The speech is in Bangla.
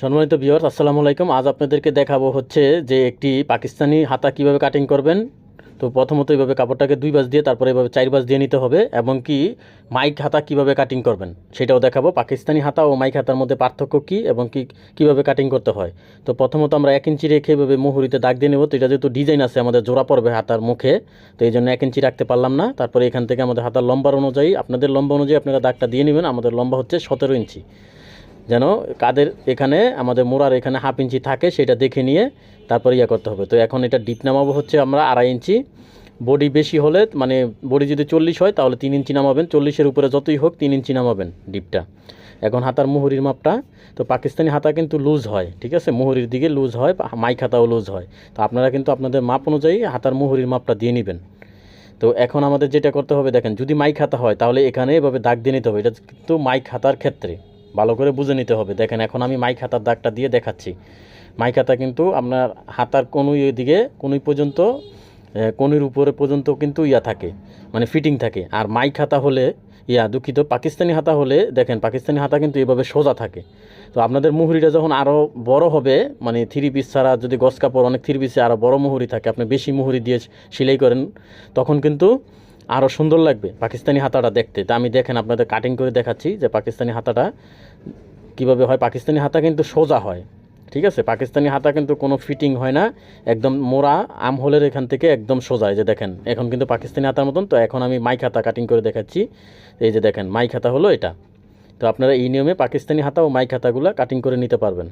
সম্মানিত ভিউয়ার্স আসসালামু আলাইকুম। আজ আপনাদেরকে দেখাবো হচ্ছে যে একটি পাকিস্তানি হাতা কীভাবে কাটিং করবেন। তো প্রথমত এইভাবে কাপড়টাকে দুই বাজ দিয়ে, তারপরে এভাবে চার বাজ দিয়ে নিতে হবে, এবং কি মাইক হাতা কীভাবে কাটিং করবেন, সেটাও দেখাবো। পাকিস্তানি হাতা ও মাইক হাতার মধ্যে পার্থক্য কী এবং কি কীভাবে কাটিং করতে হয়। তো প্রথমত আমরা এক ইঞ্চি রেখে এভাবে মুহুরিতে দাগ দিয়ে নেব। তো এটা যেহেতু ডিজাইন আছে আমাদের জোড়া পড়বে হাতার মুখে, তো এই জন্য এক ইঞ্চি রাখতে পারলাম না। তারপরে এখান থেকে আমাদের হাতার লম্বার অনুযায়ী, আপনাদের লম্বা অনুযায়ী আপনারা দাগটা দিয়ে নেবেন। আমাদের লম্বা হচ্ছে সতেরো ইঞ্চি। যেন কাদের এখানে, আমাদের মোড়ার এখানে হাফ ইঞ্চি থাকে, সেটা দেখে নিয়ে তারপরে ইয়ে করতে হবে। তো এখন এটা ডিপ নামাবো হচ্ছে আমরা আড়াই ইঞ্চি। বডি বেশি হলে মানে বডি যদি চল্লিশ হয়, তাহলে তিন ইঞ্চি নামাবেন। চল্লিশের উপরে যতই হোক, তিন ইঞ্চি নামাবেন ডিপটা। এখন হাতার মুহুরির মাপটা, তো পাকিস্তানি হাতা কিন্তু লুজ হয়, ঠিক আছে? মুহুরির দিকে লুজ হয় বা মাইক হাতাও লুজ হয়। তো আপনারা কিন্তু আপনাদের মাপ অনুযায়ী হাতার মুহুরির মাপটা দিয়ে নেবেন। তো এখন আমাদের যেটা করতে হবে, দেখেন, যদি মাইক হাতা হয়, তাহলে এখানে এভাবে দাগ দিয়ে নিতে হবে। এটা কিন্তু মাইক হাতার ক্ষেত্রে। ভালো করে বুঝে নিতে হবে। দেখেন, এখন আমি মাইক হাতার দাগটা দিয়ে দেখাচ্ছি। মাইক হাতা কিন্তু আপনার হাতার কোনো দিকে কোনোই পর্যন্ত কোনির উপরে পর্যন্ত কিন্তু ইয়া থাকে মানে ফিটিং থাকে। আর মাইক হাতা হলে, ইয়া দুঃখিত, পাকিস্তানি হাতা হলে, দেখেন, পাকিস্তানি হাতা কিন্তু এভাবে সোজা থাকে। তো আপনাদের মুহুরিটা যখন আরও বড় হবে মানে থ্রি পিস ছাড়া যদি গস কাপড় অনেক থ্রি পিসে আরও বড় মুহুরি থাকে, আপনি বেশি মুহুরি দিয়ে সেলাই করেন, তখন কিন্তু আরও সুন্দর লাগবে পাকিস্তানি হাতাটা দেখতে। তা আমি দেখেন, আপনাদের কাটিং করে দেখাচ্ছি যে পাকিস্তানি হাতাটা কীভাবে হয়। পাকিস্তানি হাতা কিন্তু সোজা হয়, ঠিক আছে? পাকিস্তানি হাতা কিন্তু কোনো ফিটিং হয় না, একদম মোড়া আম হোলের এখান থেকে একদম সোজা। এই যে দেখেন, এখন কিন্তু পাকিস্তানি হাতার মতন। তো এখন আমি মাইক হাতা কাটিং করে দেখাচ্ছি। এই যে দেখেন, মাইক হাতা হলো এটা। তো আপনারা এই নিয়মে পাকিস্তানি হাতা ও মাইক হাতাগুলো কাটিং করে নিতে পারবেন।